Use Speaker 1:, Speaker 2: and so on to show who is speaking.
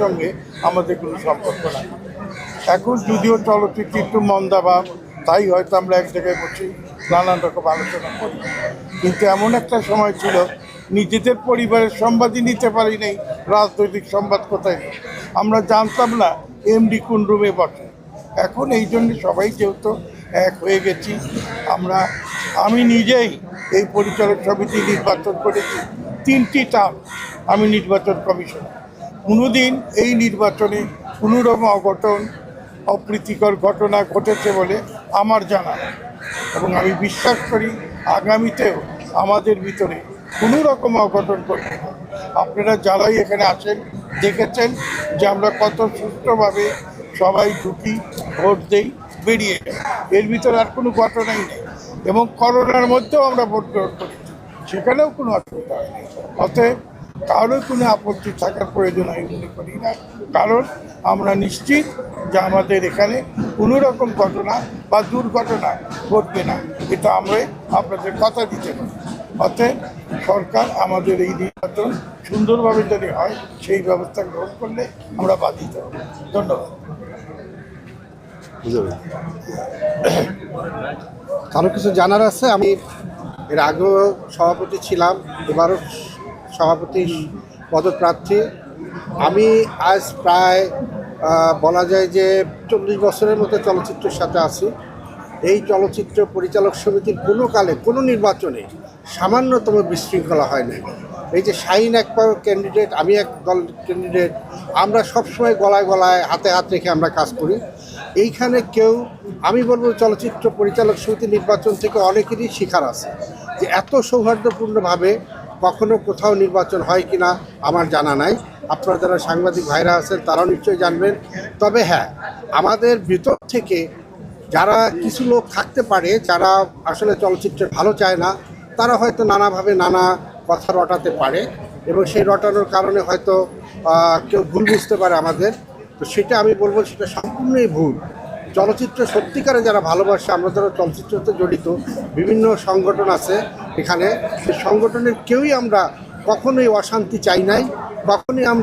Speaker 1: সঙ্গে আমাদের কোনো সম্পর্ক নাই। এখন যদিও চলচ্চিত্র একটু মন্দাভাব তাই হয়তো আমরা এক জায়গায় বসে নানান রকম আলোচনা করি। কিন্তু এমন একটা সময় ছিল, নিজেদের পরিবারের সংবাদই নিতে পারি নাই, রাজনৈতিক সংবাদ কোথায় নেই। আমরা জানতাম না, এমডি কোন রুমে বসে। এখন এই জন্য সবাই যেহেতু এক হয়ে গেছি, আমরা, আমি নিজেই এই পরিচালক সমিতি নির্বাচন করেছি, তিনটি টার্ম আমি নির্বাচন কমিশনার কোনোদিন এই নির্বাচনে কোনো রকম অঘটন, অপ্রীতিকর ঘটনা ঘটেছে বলে আমার জানা এবং আমি বিশ্বাস করি আগামীতেও আমাদের ভিতরে কোনো রকম অঘটন ঘটবে না। আপনারা যারাই এখানে আছেন দেখেছেন যে আমরা কত সুষ্ঠুভাবে সবাই ঢুকি, ভোট দেই, বেরিয়ে এর ভিতরে আর কোনো ঘটনাই নেই। এবং করোনার মধ্যেও আমরা ভোট গ্রহণ করি সেখানেও কোনো অসুবিধা হয়নি। অতএব কারোর কোনো আপত্তি থাকার প্রয়োজন আমি মনে করি না। কারণ আমরা নিশ্চিত যে আমাদের এখানে কোনো রকম ঘটনা বা দুর্ঘটনা ঘটবে না। এটা আমরা আপনাদের কথা দিতে পারি। অতএব সরকার আমাদের এই নির্বাচন সুন্দরভাবে যদি হয় সেই ব্যবস্থা গ্রহণ করলে আমরা বাধিত হব। ধন্যবাদ।
Speaker 2: কারও কিছু জানার আছে? আমি এর আগেও সভাপতি ছিলাম এবারও সভাপতি পদপ্রার্থী। আমি আজ প্রায় বলা যায় যে চল্লিশ বছরের মতো চলচ্চিত্রের সাথে আছি। এই চলচ্চিত্র পরিচালক সমিতির কোনো কালে কোনো নির্বাচনে সামান্যতম বিশৃঙ্খলা হয় নাই। এই যে শাহিন এক ক্যান্ডিডেট আমি এক দল ক্যান্ডিডেট আমরা সবসময় গলায় গলায়, হাতে হাত রেখে আমরা কাজ করি। এইখানে কেউ, আমি বলব চলচ্চিত্র পরিচালক সমিতি নির্বাচন থেকে অনেকেরই শিকার আছে যে এত সৌহার্দ্যপূর্ণভাবে কখনো কোথাও নির্বাচন হয় কিনা আমার জানা নাই। আপনারা যারা সাংবাদিক ভাইরা আছেন, তারাও নিশ্চয়ই জানবেন। তবে হ্যাঁ আমাদের ভিতর থেকে যারা কিছু লোক থাকতে পারে, যারা আসলে চলচ্চিত্রে ভালো চায় না, তারা হয়তো নানাভাবে নানা কথা রটাতে পারে এবং সেই রটানোর কারণে হয়তো কেউ ভুল বুঝতে পারে আমাদের। তো সেটা আমি বলব, সেটা সম্পূর্ণই ভুল। চলচ্চিত্র সত্যিকারে যারা ভালোবাসে, আমরা যারা চলচ্চিত্রতে জড়িত, বিভিন্ন সংগঠন আছে এখানে সংগঠনের কেউই আমরা কখনোই অশান্তি চাই নাই কখনোই আমরা